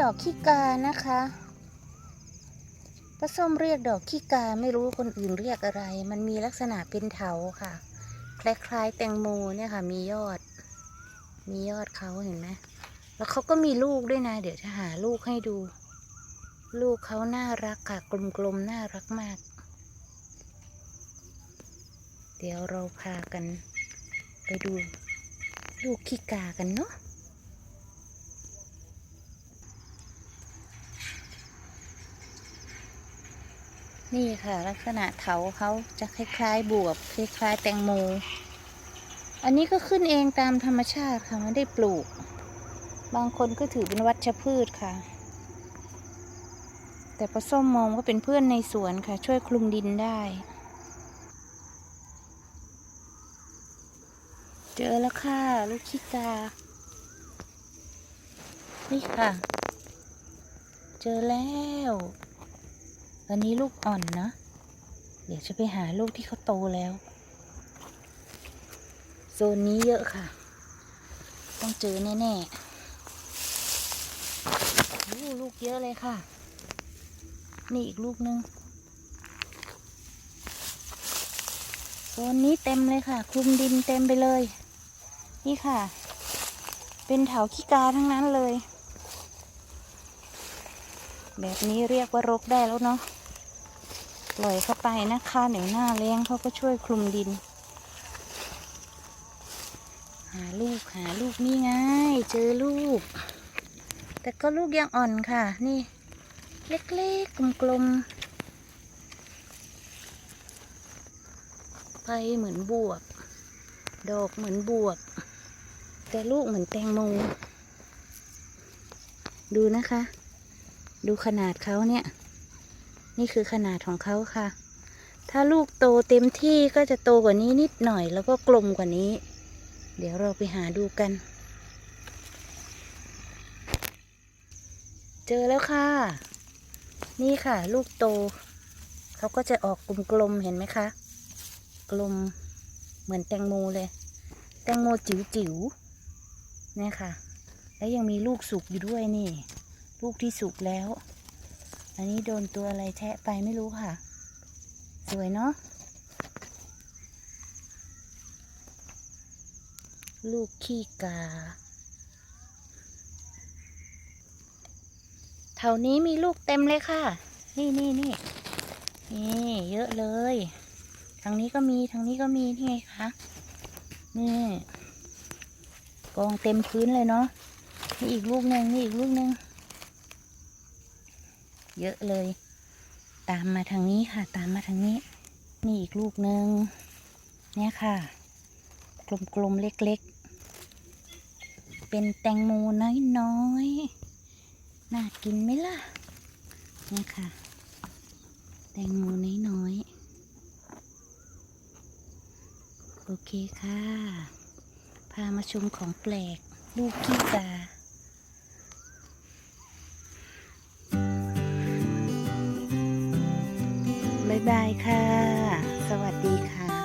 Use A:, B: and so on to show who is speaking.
A: ดอกขี้กานะคะป้าส้มเรียกดอกขี้กาไม่รู้คนอื่นเรียกอะไร มันมีลักษณะเป็นเถาค่ะ คล้ายๆแตงโมเนี่ยค่ะ มียอด มียอดเขาเห็นไหมแล้วเขาก็มีลูกด้วยนะ เดี๋ยวจะหาลูกให้ดู ลูกเขาน่ารักค่ะกลมๆน่ารักมาก เดี๋ยวเราพากัน ไปดู ลูกขี้กากันเนาะ นี่ค่ะ ลักษณะเถาเขาจะคล้ายๆ บวบคล้ายๆ แตงโม อันนี้ก็ขึ้นเองตามธรรมชาติค่ะไม่ได้ปลูก บางคนก็ถือเป็นวัชพืชค่ะ แต่ปลาส้มมองว่าเป็นเพื่อนในสวนค่ะ ช่วยคลุมดินได้ เจอแล้วค่ะ ลูกขี้กา นี่ค่ะ เจอแล้ว ตอนนี้ลูกอ่อนนะ เดี๋ยวจะไปหาลูกที่เขาโตแล้ว โซนนี้เยอะค่ะ ต้องเจอแน่ๆลูกเยอะเลยค่ะ นี่อีกลูกนึง โซนนี้เต็มเลยค่ะ คลุมดินเต็มไปเลย นี่ค่ะ เป็นเถาขี้กาทั้งนั้นเลยแบบนี้เรียกว่ารกได้แล้วเนาะ ปล่อยเข้าไปนะคะเดี๋ยวหน้าแรงเขาก็ช่วยคลุมดิน หาลูกหาลูกนี่ไงเจอลูก แต่ก็ลูกยังอ่อนค่ะ นี่ เล็กๆกลมๆไปเหมือนบวบดอกเหมือนบวบแต่ลูกเหมือนแตงโมดูนะคะ ดูขนาดเขาเนี่ย นี่คือขนาดของเขาค่ะ ถ้าลูกโตเต็มที่ก็จะโตกว่านี้นิดหน่อยแล้วก็กลมกว่านี้ เดี๋ยวเราไปหาดูกัน เจอแล้วค่ะ นี่ค่ะ ลูกโต เขาก็จะออกกลมๆเห็นไหมคะ กลมเหมือนแตงโมเลย แตงโมจิ๋วๆเนี่ยค่ะ แล้วยังมีลูกสุกอยู่ด้วยนี่ ลูกที่สุกแล้ว อันนี้โดนตัวอะไรแทะไปไม่รู้ค่ะ สวยเนาะ ลูกขี้กา แถวนี้มีลูกเต็มเลยค่ะ นี่นี่นี่นี่เยอะเลย ทางนี้ก็มี ทางนี้ก็มี นี่ไงคะ นี่กองเต็มพื้นเลยเนาะ นี่อีกลูกหนึ่งนี่อีกลูกหนึ่ง เยอะเลย ตามมาทางนี้ค่ะ ตามมาทางนี้ นี่อีกลูกหนึ่งเนี่ยค่ะ กลมๆเล็กๆ เป็นแตงโมน้อยๆ น่ากินไหมล่ะ เนี่ยค่ะ แตงโมน้อยๆ โอเคค่ะ พามาชมของแปลก ลูกขี้กา ค่ะ สวัสดีค่ะ